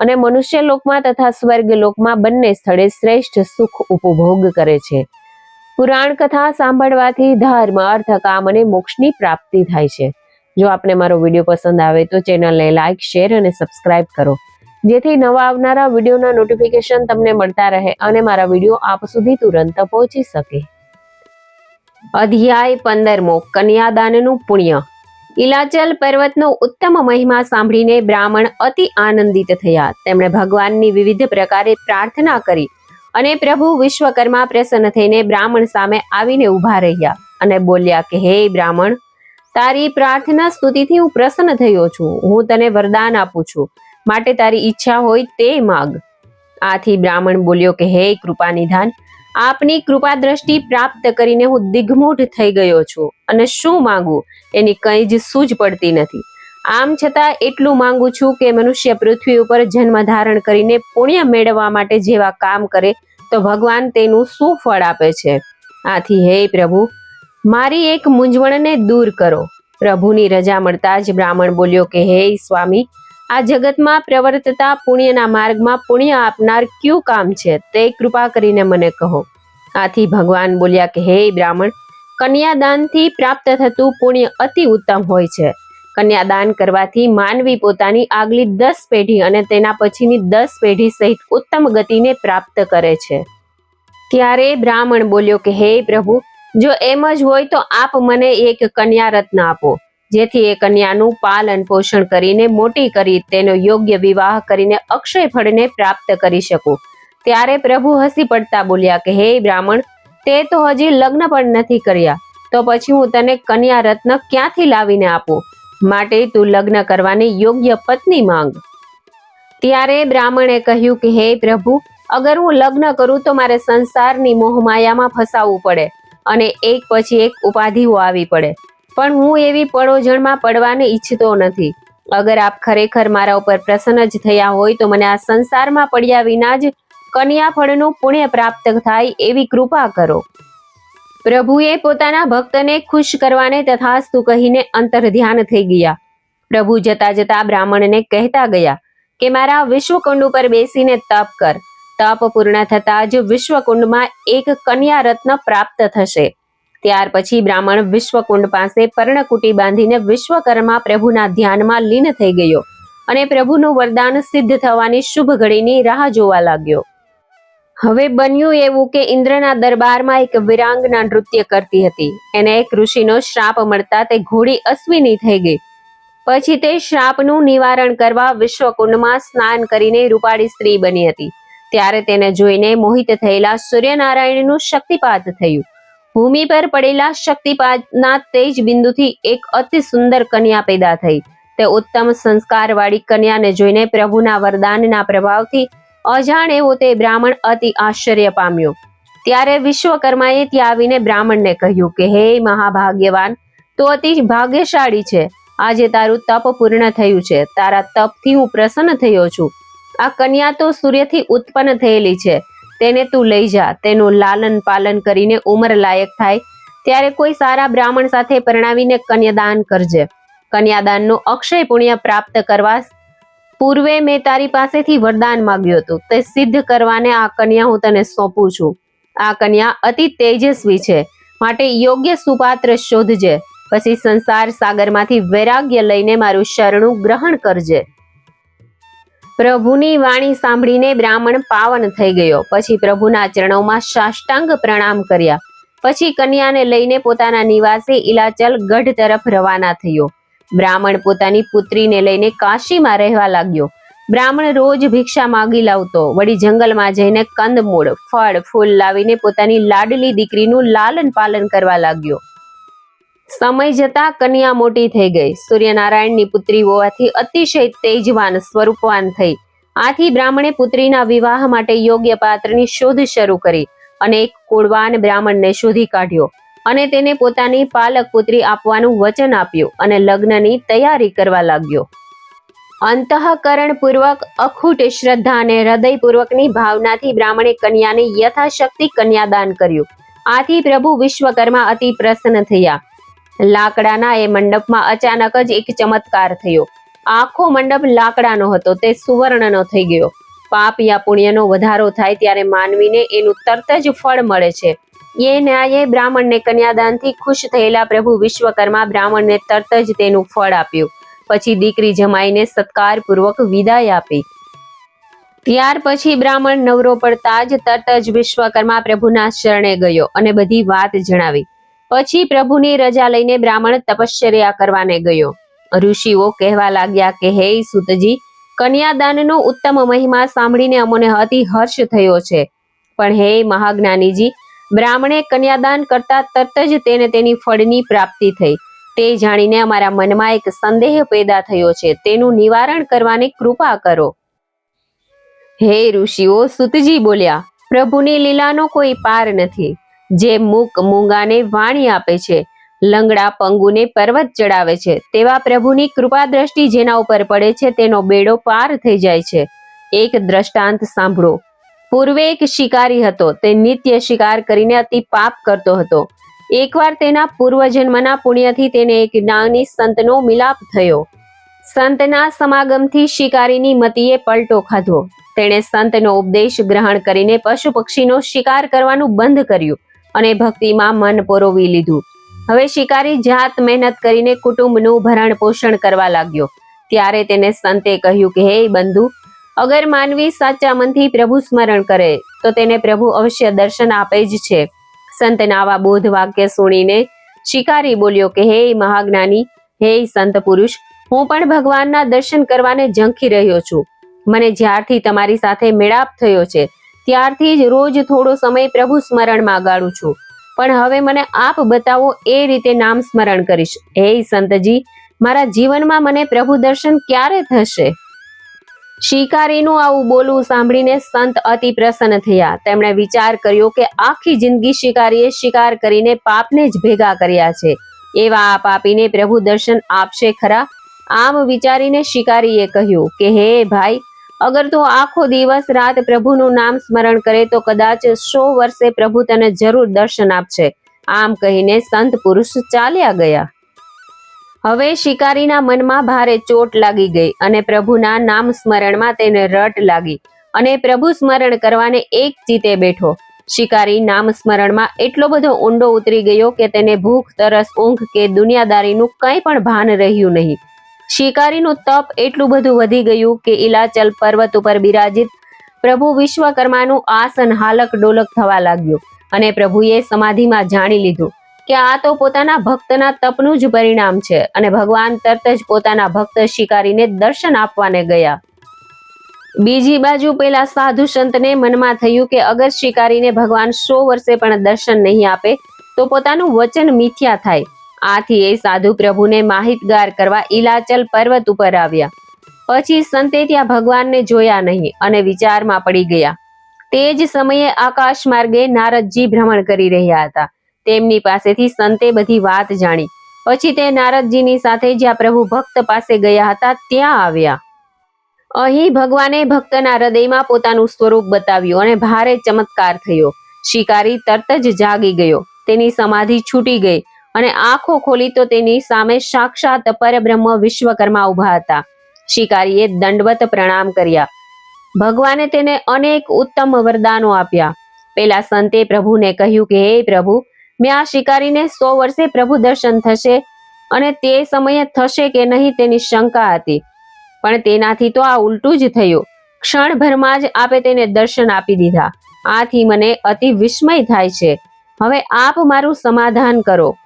અને મનુષ્ય લોકમાં તથા સ્વર્ગ લોકમાં બંને સ્થળે શ્રેષ્ઠ સુખ ઉપભોગ કરે છે. પુરાણ કથા સાંભળવાથી ધર્મ અર્થ કામ અને મોક્ષની પ્રાપ્તિ થાય છે. જો આપને મારો વીડિયો પસંદ આવે તો ચેનલને લાઇક શેર અને સબસ્ક્રાઇબ કરો. જેથી નવા આવનારા વિડીયોના નોટિફિકેશન તમને મળતા રહે અને મારા વીડિયો આપ સુધી તુરંત પહોંચી શકે. અધ્યાય પંદરમો કન્યાદાનનું પુણ્ય. ઇલાચલ પર્વતનો ઉત્તમ મહિમા સાંભળીને બ્રાહ્મણ અતિ આનંદિત થયા. તેમણે ભગવાનની વિવિધ પ્રકારે પ્રાર્થના કરી અને પ્રભુ વિશ્વકર્મા પ્રસન્ન થઈને બ્રાહ્મણ સામે આવીને ઊભા રહ્યા અને બોલ્યા કે, હે બ્રાહ્મણ, તારી પ્રાર્થના સ્તુતિથી હું પ્રસન્ન થયો છું. હું તને વરદાન આપું છું. માટે તારી ઈચ્છા હોય તે માગ. આથી બ્રાહ્મણ બોલ્યો કે, હે કૃપા નિધાન આપની કૃપા દ્રષ્ટિ પ્રાપ્ત કરીને હું દિગ્મૂઢ થઈ ગયો છું. અને શું માંગુ? એની કંઈ જ સૂઝ પડતી નથી. આમ છતાં એટલું માંગુ છું કે મનુષ્ય પૃથ્વી ઉપર જન્મ ધારણ કરીને પુણ્ય મેળવવા માટે જેવા કામ કરે, તો ભગવાન તેનું શું ફળ આપે છે? આથી હે પ્રભુ, મારી એક મૂંઝવણને દૂર કરો. પ્રભુની રજા મળતા જ બ્રાહ્મણ બોલ્યો કે, હે સ્વામી આ જગતમાં પ્રવર્તતા પુણ્યના માર્ગમાં પુણ્ય આપનાર કયું કામ છે તે કૃપા કરીને મને કહો. આથી ભગવાન બોલ્યા કે, હે બ્રાહ્મણ, કન્યાદાનથી પ્રાપ્ત થતું પુણ્ય અતિ ઉત્તમ હોય છે. કન્યાદાન કરવાથી માનવી પોતાની આગલી દસ પેઢી અને તેના પછીની દસ પેઢી સહિત ઉત્તમ ગતિને પ્રાપ્ત કરે છે. ત્યારે બ્રાહ્મણ બોલ્યો કે, હે પ્રભુ, જો એમ જ હોય તો આપ મને એક કન્યા રત્ન આપો. જેથી એ કન્યાનું પાલન પોષણ કરીને મોટી કરી તેનો યોગ્ય વિવાહ કરીને અક્ષય ફળને પ્રાપ્ત કરી શકું. ત્યારે પ્રભુ હસી પડતા બોલ્યા કે, હે બ્રાહ્મણ, તે તો હજી લગ્ન પણ નથી કર્યા. તો પછી હું તને કન્યા રત્ન ક્યાંથી લાવીને આપું? માટે તું લગ્ન કરવાની યોગ્ય પત્ની માંગ. ત્યારે બ્રાહ્મણે કહ્યું કે, હે પ્રભુ, અગર હું લગ્ન કરું તો મારે સંસારની મોહમાયામાં ફસાવવું પડે અને એક પછી એક ઉપાધિઓ આવી પડે. પણ હું એવી પડોજણમાં પડવાને ઈચ્છતો નથી. અગર આપ ખરેખર મારા ઉપર પ્રસન્ન જ થયા હોય તો મને આ સંસારમાં પડ્યા વિના જ કન્યા ફળનું પુણ્ય પ્રાપ્ત થાય એવી કૃપા કરો. પ્રભુએ પોતાના ભક્તને ખુશ કરવાને તથાસ્તુ કહીને અંતર ધ્યાન થઈ ગયા. પ્રભુ જતા જતા બ્રાહ્મણને કહેતા ગયા કે મારા વિશ્વકુંડ ઉપર બેસીને તપ કર. તપ પૂર્ણ થતા જ વિશ્વકુંડમાં એક કન્યા રત્ન પ્રાપ્ત થશે. ત્યાર પછી બ્રાહ્મણ વિશ્વકુંડ પાસે પર્ણકુટી બાંધીને વિશ્વકર્મા પ્રભુના ધ્યાનમાં લીન થઈ ગયો અને પ્રભુનું વરદાન સિદ્ધ થવાની શુભ ઘડીની રાહ જોવા લાગ્યો. હવે બન્યું એવું કે ઇન્દ્રના દરબારમાં એક વિરાંગના નૃત્ય કરતી હતી. એને એક ઋષિનો શ્રાપ મળતા તે ઘોડી અશ્વિની થઈ ગઈ. પછી તે શ્રાપનું નિવારણ કરવા વિશ્વકુંડમાં સ્નાન કરીને રૂપાળી સ્ત્રી બની હતી. ત્યારે તેને જોઈને મોહિત થયેલા સૂર્યનારાયણનું શક્તિપાત થયું. ભૂમિ પર પડેલા શક્તિપાતના તેજ બિંદુથી એક અતિ સુંદર કન્યા પેદા થઈ. તે ઉત્તમ સંસ્કારવાળી કન્યાને જોઈને પ્રભુના વરદાનના પ્રભાવથી અજાણ એવો તે બ્રાહ્મણ અતિ આશ્ચર્ય પામ્યો. ત્યારે વિશ્વકર્માએ ત્યાં આવીને બ્રાહ્મણને કહ્યું કે, હે મહાભાગ્યવાન, તો અતિ ભાગ્યશાળી છે. આજે તારું તપ પૂર્ણ થયું છે. તારા તપથી હું પ્રસન્ન થયો છું. આ કન્યા તો સૂર્યથી ઉત્પન્ન થયેલી છે. તેને તું લઈ જા. તેનું લાલન પાલન કરીને ઉંમર લાયક થાય. ત્યારે કોઈ સારા બ્રાહ્મણ સાથે પરણાવીને કન્યાદાન કરજે. કન્યાદાનનો અક્ષય પુણ્ય પ્રાપ્ત કરવા પૂર્વે મેં તારી પાસેથી વરદાન માંગ્યું હતું. તે સિદ્ધ કરવાને આ કન્યા હું તને સોંપું છું. આ કન્યા અતિ તેજસ્વી છે. માટે યોગ્ય સુપાત્ર શોધજે. પછી સંસાર સાગરમાંથી વૈરાગ્ય લઈને મારું શરણું ગ્રહણ કરજે. પ્રભુની વાણી સાંભળીને બ્રાહ્મણ પાવન થઈ ગયો. પછી પ્રભુના ચરણોમાં સાષ્ટાંગ પ્રણામ કર્યા. પછી કન્યાને લઈને પોતાના નિવાસે ઇલાચલ ગઢ તરફ રવાના થયો. બ્રાહ્મણ પોતાની પુત્રીને લઈને કાશીમાં રહેવા લાગ્યો. બ્રાહ્મણ રોજ ભિક્ષા માગી લાવતો. વળી જંગલમાં જઈને કંદમૂળ, ફળ, ફૂલ લાવીને પોતાની લાડલી દીકરીનું લાલન પાલન કરવા લાગ્યો. સમય જતા કન્યા મોટી થઈ ગઈ. સૂર્યનારાયણની પુત્રી હોવાથી અતિશય તેજવાન સ્વરૂપવાન થઈ. આથી બ્રાહ્મણે પુત્રીના વિવાહ માટે યોગ્ય પાત્રની શોધ શરૂ કરી અને એક કુળવાન બ્રાહ્મણને શોધી કાઢ્યો અને તેને પોતાની પાલક પુત્રી આપવાનું વચન આપ્યું અને લગ્નની તૈયારી કરવા લાગ્યો. અંતઃકરણ પૂર્વક અખૂટ શ્રદ્ધા અને હૃદયપૂર્વકની ભાવનાથી બ્રાહ્મણે કન્યાને યથાશક્તિ કન્યાદાન કર્યું. આથી પ્રભુ વિશ્વકર્મા અતિ પ્રસન્ન થયા. લાકડાના એ મંડપમાં અચાનક જ એક ચમત્કાર થયો. આખો મંડપ લાકડાનો હતો, તે સુવર્ણનો થઈ ગયો. પાપ યા પુણ્યનો વધારો થાય ત્યારે માનવીને એનું તરત જ ફળ મળે છે. એ ન્યાયે બ્રાહ્મણને કન્યાદાનથી ખુશ થયેલા પ્રભુ વિશ્વકર્મા બ્રાહ્મણને તરત જ તેનું ફળ આપ્યું. પછી દીકરી જમાઈને સત્કારપૂર્વક વિદાય આપી. ત્યાર પછી બ્રાહ્મણ નવરો પડતા જ તરત જ વિશ્વકર્મા પ્રભુના શરણે ગયો અને બધી વાત જણાવી. પછી પ્રભુની રજા લઈને બ્રાહ્મણ તપશ્ચર્યા કરવાને ગયો. ઋષિઓ કહેવા લાગ્યા કે, હે સુતજી, કન્યાદાનનો ઉત્તમ મહિમા સાંભળીને અમને અતિ હર્ષ થયો છે. પણ હે મહાજ્ઞાનીજી, બ્રાહ્મણે કન્યાદાન કરતા તરત જ તેને તેની ફળની પ્રાપ્તિ થઈ. તે જાણીને અમારા મનમાં એક સંદેહ પેદા થયો છે. તેનું નિવારણ કરવાની કૃપા કરો. હે ઋષિઓ, સુતજી બોલ્યા, પ્રભુની લીલાનો કોઈ પાર નથી. જે મૂક મૂંગાને વાણી આપે છે. લંગડા પંગુને પર્વત ચડાવે છે. તેવા પ્રભુની કૃપા દ્રષ્ટિ જેના ઉપર પડે છે તેનો બેડો પાર થઈ જાય છે. એક દ્રષ્ટાંત સાંભળો. પૂર્વે એક શિકારી હતો. તે નિત્ય શિકાર કરીને અતિ પાપ કરતો હતો. એકવાર તેના પૂર્વજન્મના પુણ્યથી તેને એક જ્ઞાની સંતનો મિલાપ થયો. સંતના સમાગમથી શિકારીની મતીએ પલટો ખાધો. તેણે સંતનો ઉપદેશ ગ્રહણ કરીને પશુ પક્ષીનો શિકાર કરવાનું બંધ કર્યું. અને ભક્તિમાં મન પરોવી લીધું. હવે શિકારી જાત મહેનત કરીને કુટુંબનું ભરણ પોષણ કરવા લાગ્યો. ત્યારે તેને સંતે કહ્યું કે, હે બંધુ, અગર માનવી સાચા મનથી પ્રભુ સ્મરણ કરે, તો તેને પ્રભુ અવશ્ય દર્શન આપે જ છે. સંતના આવા બોધ વાક્ય સુણીને શિકારી બોલ્યો કે, હે મહાજ્ઞાની, હે સંત પુરુષ, હું પણ ભગવાનના દર્શન કરવાને ઝંખી રહ્યો છું. મને જ્યારથી તમારી સાથે મેળાપ થયો છે ત્યારથી જ રોજ થોડો સમય પ્રભુ સ્મરણમાં ગાળું છું. પણ હવે મને આપ બતાવો એ રીતે નામ સ્મરણ કરીશ. હે સંતજી, મારા જીવનમાં મને પ્રભુ દર્શન ક્યારે થશે? શિકારીનું આવું બોલવું સાંભળીને સંત અતિ પ્રસન્ન થયા. તેમણે વિચાર કર્યો કે આખી જિંદગી શિકારીએ શિકાર કરીને પાપને જ ભેગા કર્યા છે. એવા આ પાપીને પ્રભુ દર્શન આપશે ખરા? આમ વિચારીને શિકારીએ કહ્યું કે, હે ભાઈ અગર તું આખો દિવસ રાત પ્રભુનું નામ સ્મરણ કરે તો કદાચ સો વર્ષે પ્રભુ તને જરૂર દર્શન આપશે. આમ કહીને સંત પુરુષ ચાલ્યા ગયા. હવે શિકારીના મનમાં ભારે ચોટ લાગી ગઈ અને પ્રભુના નામ સ્મરણમાં તેને રટ લાગી અને પ્રભુ સ્મરણ કરવાને એક ચીતે બેઠો. શિકારી નામ સ્મરણમાં એટલો બધો ઊંડો ઉતરી ગયો કે તેને ભૂખ, તરસ, ઊંઘ કે દુનિયાદારીનું કંઈ પણ ભાન રહ્યું નહીં. શિકારીનું તપ એટલું બધું વધી ગયું કે ઇલાચલ પર્વત ઉપર બિરાજિત પ્રભુ વિશ્વકર્માનું આસન હાલક ડોલક થવા લાગ્યું અને પ્રભુએ સમાધિમાં જાણી લીધું કે આ તો પોતાના ભક્તના તપનું જ પરિણામ છે અને ભગવાન તરત જ પોતાના ભક્ત શિકારીને દર્શન આપવાને ગયા. બીજી બાજુ પેલા સાધુ સંતને મનમાં થયું કે અગર શિકારીને ભગવાન સો વર્ષે પણ દર્શન નહીં આપે તો પોતાનું વચન મિથ્યા થાય. આથી એ સાધુ પ્રભુને માહિતગાર કરવા ઇલાચલ પર્વત ઉપર આવ્યા. પછી સંતે ત્યાં ભગવાનને જોયા નહીં અને વિચારમાં પડી ગયા. તે જ સમયે આકાશ માર્ગે નારદજી ભ્રમણ કરી રહ્યા હતા. તેમની પાસેથી સંતે બધી વાત જાણી. પછી તે નારદજીની સાથે જ્યાં પ્રભુ ભક્ત પાસે ગયા હતા ત્યાં આવ્યા. અહીં ભગવાને ભક્તના હૃદયમાં પોતાનું સ્વરૂપ બતાવ્યું અને ભારે ચમત્કાર થયો. શિકારી તરત જ જાગી ગયો. તેની સમાધિ છૂટી ગઈ અને આંખો ખોલી તો તેની સામે સાક્ષાત પરબ્રહ્મ વિશ્વકર્મા ઊભા હતા. શિકારીએ દંડવત પ્રણામ કર્યા. ભગવાને તેને અનેક ઉત્તમ વરદાનો આપ્યા. પેલા સંતે પ્રભુને કહ્યું કે, હે પ્રભુ, મેં આ શિકારીને સો વર્ષે પ્રભુ દર્શન થશે અને તે સમયે થશે કે નહીં તેની શંકા હતી. પણ તેનાથી તો આ ઉલટું જ થયું. ક્ષણભરમાં જ આપે તેને દર્શન આપી દીધા. આથી મને અતિ વિસ્મય થાય છે. હવે આપ મારું સમાધાન કરો.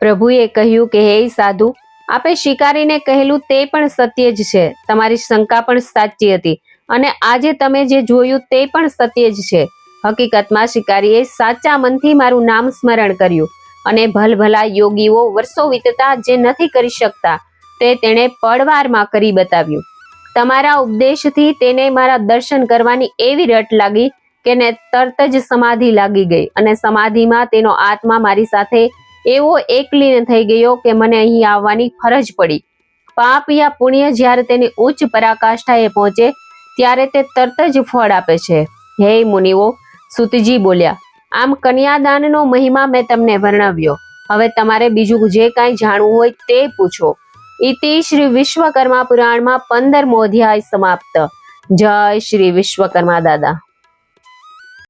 પ્રભુએ કહ્યું કે, હે સાધુ, આપે શિકારીને કહેલું તે પણ સત્ય જ છે. તમારી શંકા પણ સાચી હતી અને આજે તમે જે જોયું તે પણ સત્ય જ છે. હકીકતમાં શિકારીએ સાચા મનથી મારું નામ સ્મરણ કર્યું અને ભલભલા યોગીઓ વર્ષો વીતતા જે નથી કરી શકતા તે તેણે પડવારમાં કરી બતાવ્યું. તમારા ઉપદેશથી તેને મારા દર્શન કરવાની એવી રટ લાગી કે ને તરત જ સમાધિ લાગી ગઈ અને સમાધિમાં તેનો આત્મા મારી સાથે એવો એકલીન થઈ ગયો કે મને અહીં આવવાની ફરજ પડી. પાપ યા પુણ્ય જ્યારે તેની ઉચ્ચ પરાકાષ્ઠાએ પહોંચે, ત્યારે તે તરત જ ફળ આપે છે. હે મુનિઓ, સુતજી બોલ્યા, આમ કન્યાદાનનો મહિમા મેં તમને વર્ણવ્યો. હવે તમારે બીજું જે કાંઈ જાણવું હોય તે પૂછો. ઇતિ શ્રી વિશ્વકર્મા પુરાણમાં પંદરમો અધ્યાય સમાપ્ત. જય શ્રી વિશ્વકર્મા દાદા.